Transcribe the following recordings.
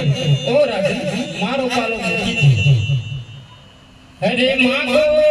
ઓ રાજા મારો પાલો હરે માગો.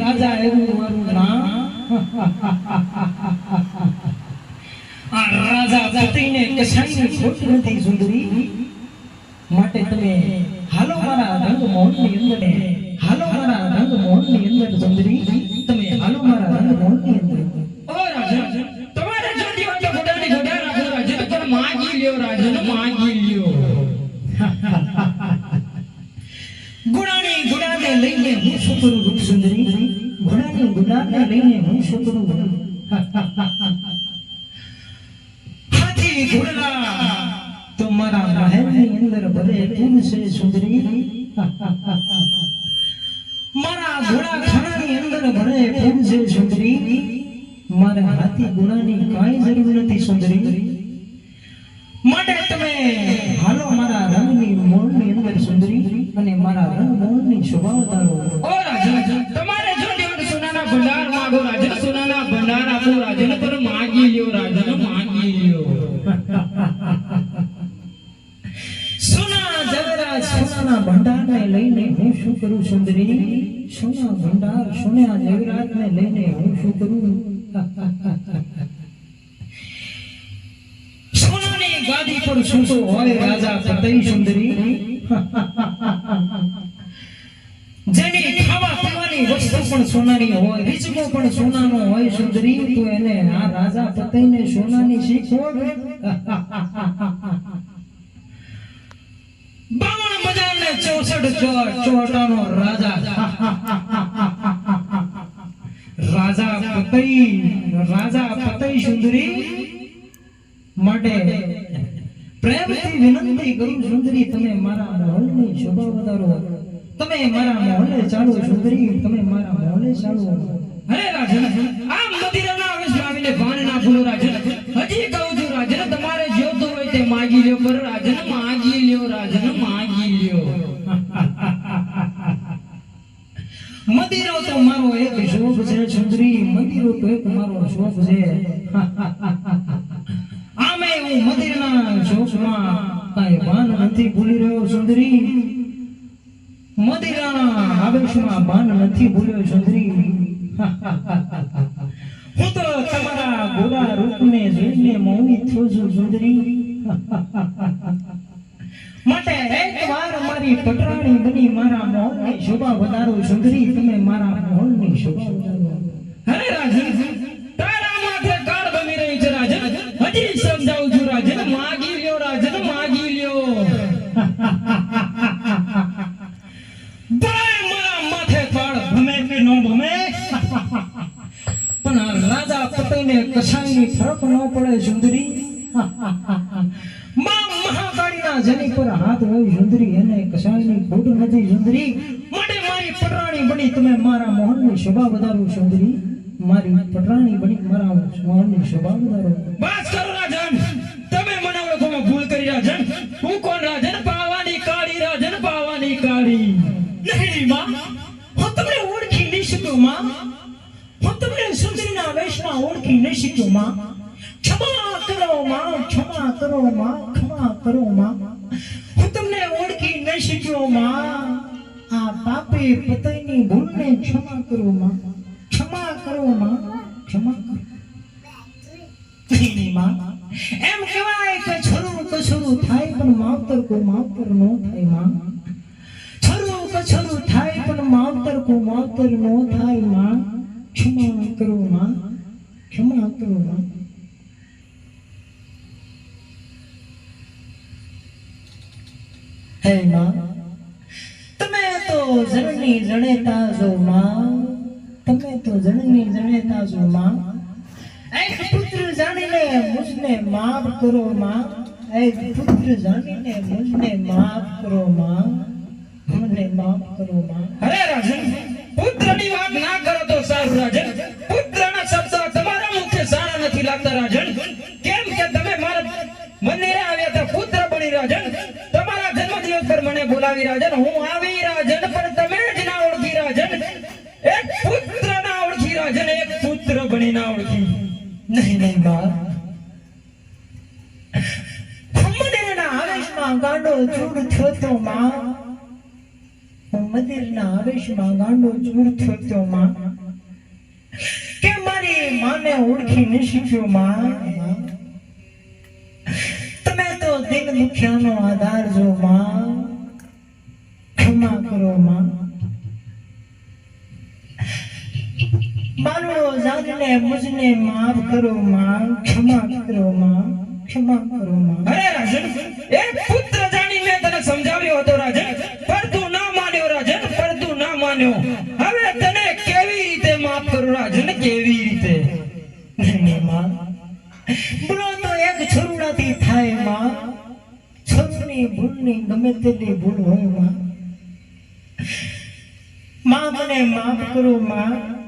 રાજા એવું મારું નામ. આ રાજા સુંદરી. માટે તમે હાલો મારા રંગ મોહનની અંદર લઈને હું શું કરું રૂપ સુંદરી? ગુણાની ગુલાબને લઈને હું શું કરું? હાથી ઘોડા તો મહેલની અંદર ભલે છે સુંદરી. મારા ઘોડા ખાનાની અંદર ભલે છે સુંદરી. મારે હાથી ગુણાની કાંઈ જરૂર નથી સુંદરી. માટે તમે હાલો મારા રંગની અંદર સુંદરી અને મારા રંગ મોળની શોભા વધારો ઓ રાજન તમારે જો દીવાના સોનાના ભંડાર માગો રાજન સોનાના ભંડાર આપો રાજન પણ માગી લ્યો રાજન માગી લ્યો. સોના જવેરા સોનાના ભંડારને લઈને હું શું કરું સુંદરી? સોના ભંડાર સોના જવેરાતને લઈને હું શું કરું? ગાદી પર સૂતો હોય રાજા પતઈ સુંદરી? જેની ખાવા પીવાની વસ્તુ પણ સોનાની હોય, રીચકો પણ સોનાનો હોય સુંદરી, તો એને આ રાજા પતઈને સોનાની શીખોડ બાવન બજાર ને ચોસઠ ચોટાનો રાજા. રાજા પતઈ રાજા પતઈ સુંદરી? માટે પ્રેમથી વિનંતી કરું સુંદરી, તમે મારા મહોલની શોભા વધારો. તમે મારા મહોલે ચાલો સુંદરી, તમે મારા મહોલે ચાલો. અરે રાજન આ મંદિરના આવેશમાં આવીને ભાન ના ભૂલો રાજન. હજી કહું છું રાજન, તમારે જોતું હોય તે માગી લ્યો, પર રાજન માગી લ્યો, રાજન માગી લ્યો. મંદિરો તો મારો એક શોખ છે સુંદરી, મંદિરો તો એક મારો શોખ છે. આમે હું મંદિરના શોખમાં કાંઈ ભાન નથી ભૂલી રહ્યો સુંદરી. મંદિરના આવેશમાં ભાન નથી ભૂલ્યો સુંદરી. હું તો તમારા ગોરા રૂપને જોઈને મોહિત થયો છું સુંદરી. માટે એકવાર મારી પટરાણી બની મારા મોહનની શોભા વધારો. સુંદરી, તમે મારા મોહનની શોભા વધારો. હરે રાજન પતિને કશાયની ફરક ન પડે, સુંદરી. માં મહાકાળીના જની પર હાથ હોય સુંદરી, એને કશાયની ખોટ નથી સુંદરી. માટે મારી પટરાણી બની, તમે મારા મોહનની શોભા વધારો, સુંદરી. મારી પટરાણી બની, મારા મોહનની શોભા વધારો. બસ કરો રાજન નહીં માં ક્ષમા કરો માં ક્ષમા કરો માં ક્ષમા કરો માં હું તમને ઓળખી ન શક્યો માં આ પાપે પતયની ભૂલને ક્ષમા કરો માં ક્ષમા કરો માં ક્ષમા કરો. એમ કહેવાય કે છરું કછરું થાય પણ માવતર કો માવતર નો થાયમાં. છરું કછરું થાય પણ માવતર કો માવતર નો થાયમાં. ક્ષમા કરો માં ક્ષમા હે માં તમે તો જનની જણેતા છો માં તમે તો જનની જણેતા છો માં એક પુત્ર જાણીને મુજને માફ કરો માં એક પુત્ર જાણીને મુજને માફ કરો માં મને માફ કરો માં અરે રાજન પુત્રની વાત ના કરો તો સારું રાજન નથી લાગતા રાજન. કેમ કે તમે મારા મંદિરે આવ્યા હતા, પુત્ર બની રાજન. તમારા જન્મદિવસ પર મને બોલાવી રાજન. હું આવી રાજન, પણ તમે જ ના ઓળખી રાજન. એક પુત્ર ના ઓળખી રાજન, એક પુત્ર બની ના ઓળખી. નહીં નહીં બા મંદિરના આવેશમાં ગાંડો ચૂર થયો તો માં. મંદિરના આવેશમાં ગાંડો ચૂર થયો તો માં. માને ઓળખી ન શીખ્યો માં. તમે તો દિલ દુખ્યાનો આધાર જો માં. ક્ષમા કરો માં. માનવો જાગને મુજને માફ કરો માં. ક્ષમા કરો માં. ક્ષમા કરો માં. અરે રાજન, એ પુત્ર છોરુની ભૂલની ગમે તેટલી ભૂલ હોયમાં. માં મને માફ કરો માં.